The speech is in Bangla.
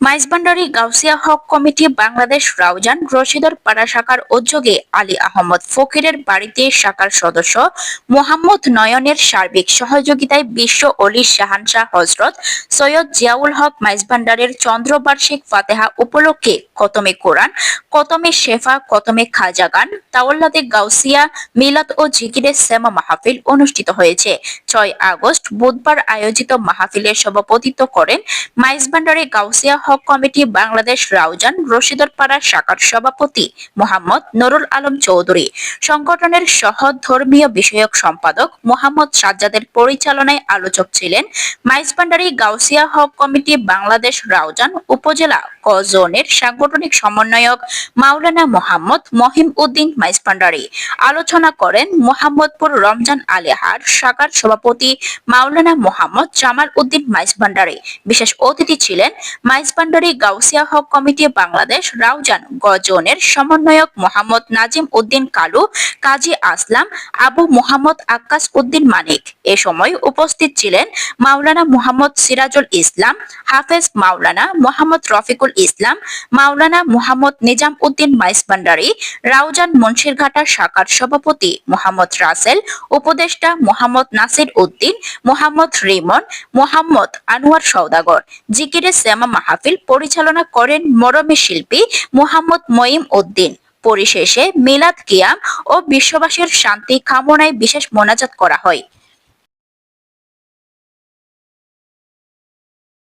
মাইজবান্ডারি গাউসিয়া হক কমিটি বাংলাদেশ রাউজান রশিদর পাড়া শাখার উদ্যোগে আলী আহমদ ফকিরের বাড়িতে শাখার সদস্য মোহাম্মদ নয়নের সার্বিক সহযোগিতায় বিশ্ব অলি শাহানশাহ হজরত সৈয়দ জিয়াউল হক মাইজবান্ডারের চন্দ্রবার্ষিক ফাতেহা উপলক্ষে কতমে কোরআন, কতমে শেফা, কতমে খাজা গান, তাওল্লাদে গাউসিয়া মিলাদ ও জিকিরের সেমা মাহফিল অনুষ্ঠিত হয়েছে। ছয় আগস্ট বুধবার আয়োজিত মাহফিলের সভাপতিত্ব করেন মাইজবান্ডারি গাউসিয়া হক কমিটি বাংলাদেশ রাউজান রশিদরপাড়া শাখার সভাপতি মোহাম্মদ নুরুল আলম চৌধুরী। সংগঠনের সহ ধর্মীয় বিষয়ক সম্পাদক মোহাম্মদ সাজ্জাদের পরিচালনায় আলোচক ছিলেন মাইজবান্ডারি গাউসিয়া হক কমিটি বাংলাদেশ রাউজান উপজেলা ক জোনের সাংগঠনিক সমন্বয়ক মাওলানা মোহাম্মদ মহিম উদ্দিন মাইজবান্ডারি আলোচনা করেন মোহাম্মদপুর রমজান আলেহার শাখার সভাপতি মাওলানা মোহাম্মদ জামাল উদ্দিন মাইজবান্ডারি বিশেষ অতিথি ছিলেন মাইজবান্ডারি গাউসিয়া হক কমিটি বাংলাদেশ রাউজান গজনের সমন্বয়ক মোহাম্মদ নাজিম উদ্দিন কালু, কাজী আসলাম, আবু মোহাম্মদ আক্কাস উদ্দিন মানিক। এ সময় উপস্থিত ছিলেন মাওলানা মোহাম্মদ সিরাজুল ইসলাম, হাফেজ মাওলানা মোহাম্মদ রফিকুল ইসলাম, মাওলানা মোহাম্মদ নিজাম উদ্দিন মাইজবান্ডারি রাউজান মুন্সিরঘাটা শাখার সভাপতি মোহাম্মদ রাসেল, উপদেষ্টা মোহাম্মদ নাসির উদ্দিন, মোহাম্মদ রিমন, মোহাম্মদ আনোয়ার সৌদাগর জিকিরে শ্যামা মাহফিল পরিচালনা করেন মরমী শিল্পী মোহাম্মদ মঈম উদ্দিন। পরিশেষে মিলাদ কিয়াম ও বিশ্ববাসীর শান্তি কামনায় বিশেষ মোনাজাত করা হয়।